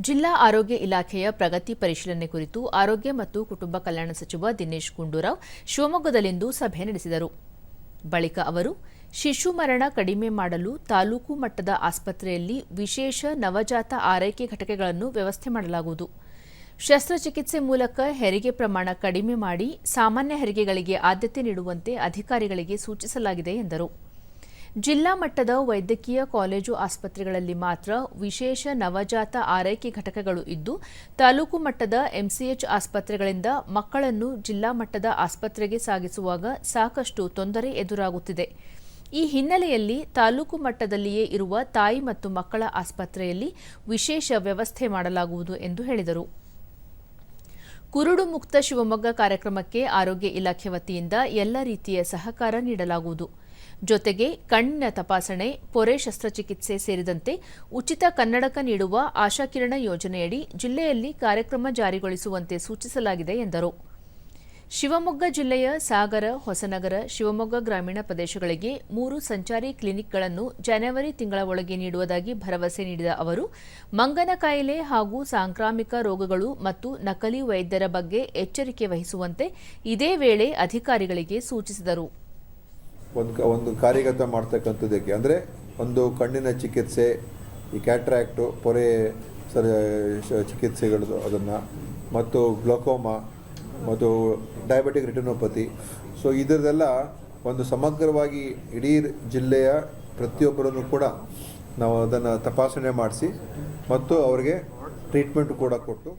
ಜಿಲ್ಲಾ ಆರೋಗ್ಯ ಇಲಾಖೆಯ ಪ್ರಗತಿ ಪರಿಶೀಲನೆ ಕುರಿತು ಆರೋಗ್ಯ ಮತ್ತು ಕುಟುಂಬ ಕಲ್ಯಾಣ ಸಚಿವ ದಿನೇಶ್ ಗುಂಡೂರಾವ್ ಶಿವಮೊಗ್ಗದಲ್ಲಿಂದು ಸಭೆ ನಡೆಸಿದರು. ಬಳಿಕ ಅವರು, ಶಿಶು ಮರಣ ಕಡಿಮೆ ಮಾಡಲು ತಾಲೂಕು ಮಟ್ಟದ ಆಸ್ಪತ್ರೆಯಲ್ಲಿ ವಿಶೇಷ ನವಜಾತ ಆರೈಕೆ ಘಟಕಗಳನ್ನು ವ್ಯವಸ್ಥೆ ಮಾಡಲಾಗುವುದು. ಶಸ್ತ್ರಚಿಕಿತ್ಸೆ ಮೂಲಕ ಹೆರಿಗೆ ಪ್ರಮಾಣ ಕಡಿಮೆ ಮಾಡಿ ಸಾಮಾನ್ಯ ಹೆರಿಗೆಗಳಿಗೆ ಆದ್ಯತೆ ನೀಡುವಂತೆ ಅಧಿಕಾರಿಗಳಿಗೆ ಸೂಚಿಸಲಾಗಿದೆ ಎಂದರು. ಜಿಲ್ಲಾ ಮಟ್ಟದ ವೈದ್ಯಕೀಯ ಕಾಲೇಜು ಆಸ್ಪತ್ರೆಗಳಲ್ಲಿ ಮಾತ್ರ ವಿಶೇಷ ನವಜಾತ ಆರೈಕೆ ಘಟಕಗಳು ಇದ್ದು, ತಾಲೂಕು ಮಟ್ಟದ ಎಂಸಿಎಚ್ ಆಸ್ಪತ್ರೆಗಳಿಂದ ಮಕ್ಕಳನ್ನು ಜಿಲ್ಲಾ ಮಟ್ಟದ ಆಸ್ಪತ್ರೆಗೆ ಸಾಗಿಸುವಾಗ ಸಾಕಷ್ಟು ತೊಂದರೆ ಎದುರಾಗುತ್ತಿದೆ. ಈ ಹಿನ್ನೆಲೆಯಲ್ಲಿ ತಾಲೂಕು ಮಟ್ಟದಲ್ಲಿಯೇ ಇರುವ ತಾಯಿ ಮತ್ತು ಮಕ್ಕಳ ಆಸ್ಪತ್ರೆಯಲ್ಲಿ ವಿಶೇಷ ವ್ಯವಸ್ಥೆ ಮಾಡಲಾಗುವುದು ಎಂದು ಹೇಳಿದರು. ಕುರುಡು ಮುಕ್ತ ಶಿವಮೊಗ್ಗ ಕಾರ್ಯಕ್ರಮಕ್ಕೆ ಆರೋಗ್ಯ ಇಲಾಖೆ ವತಿಯಿಂದ ಎಲ್ಲ ರೀತಿಯ ಸಹಕಾರ ನೀಡಲಾಗುವುದು. ಜೊತೆಗೆ ಕಣ್ಣಿನ ತಪಾಸಣೆ, ಪೊರೆ ಶಸ್ತ್ರಚಿಕಿತ್ಸೆ ಸೇರಿದಂತೆ ಉಚಿತ ಕನ್ನಡಕ ನೀಡುವ ಆಶಾಕಿರಣ ಯೋಜನೆಯಡಿ ಜಿಲ್ಲೆಯಲ್ಲಿ ಕಾರ್ಯಕ್ರಮ ಜಾರಿಗೊಳಿಸುವಂತೆ ಸೂಚಿಸಲಾಗಿದೆ ಎಂದರು. ಶಿವಮೊಗ್ಗ ಜಿಲ್ಲೆಯ ಸಾಗರ, ಹೊಸನಗರ, ಶಿವಮೊಗ್ಗ ಗ್ರಾಮೀಣ ಪ್ರದೇಶಗಳಿಗೆ ಮೂರು ಸಂಚಾರಿ ಕ್ಲಿನಿಕ್ಗಳನ್ನು ಜನವರಿ ತಿಂಗಳ ಒಳಗೆ ನೀಡುವುದಾಗಿ ಭರವಸೆ ನೀಡಿದ ಅವರು, ಮಂಗನ ಕಾಯಿಲೆ ಹಾಗೂ ಸಾಂಕ್ರಾಮಿಕ ರೋಗಗಳು ಮತ್ತು ನಕಲಿ ವೈದ್ಯರ ಬಗ್ಗೆ ಎಚ್ಚರಿಕೆ ವಹಿಸುವಂತೆ ಇದೇ ವೇಳೆ ಅಧಿಕಾರಿಗಳಿಗೆ ಸೂಚಿಸಿದರು. ಒಂದು ಕಾರ್ಯಗತ ಮಾಡ್ತಕ್ಕಂಥದ್ದಕ್ಕೆ ಅಂದರೆ, ಒಂದು ಕಣ್ಣಿನ ಚಿಕಿತ್ಸೆ, ಈ ಕ್ಯಾಟ್ರಾಕ್ಟು, ಪೊರೆ ಚಿಕಿತ್ಸೆಗಳು ಅದನ್ನು, ಮತ್ತು ಗ್ಲೋಕೋಮಾ ಮತ್ತು ಡಯಾಬಿಟಿಕ್ ರೆಟಿನೋಪತಿ ಸೊ ಇದರದೆಲ್ಲ ಒಂದು ಸಮಗ್ರವಾಗಿ ಇಡೀ ಜಿಲ್ಲೆಯ ಪ್ರತಿಯೊಬ್ಬರನ್ನು ಕೂಡ ನಾವು ಅದನ್ನು ತಪಾಸಣೆ ಮಾಡಿಸಿ ಮತ್ತು ಅವರಿಗೆ ಟ್ರೀಟ್ಮೆಂಟ್ ಕೂಡ ಕೊಟ್ಟು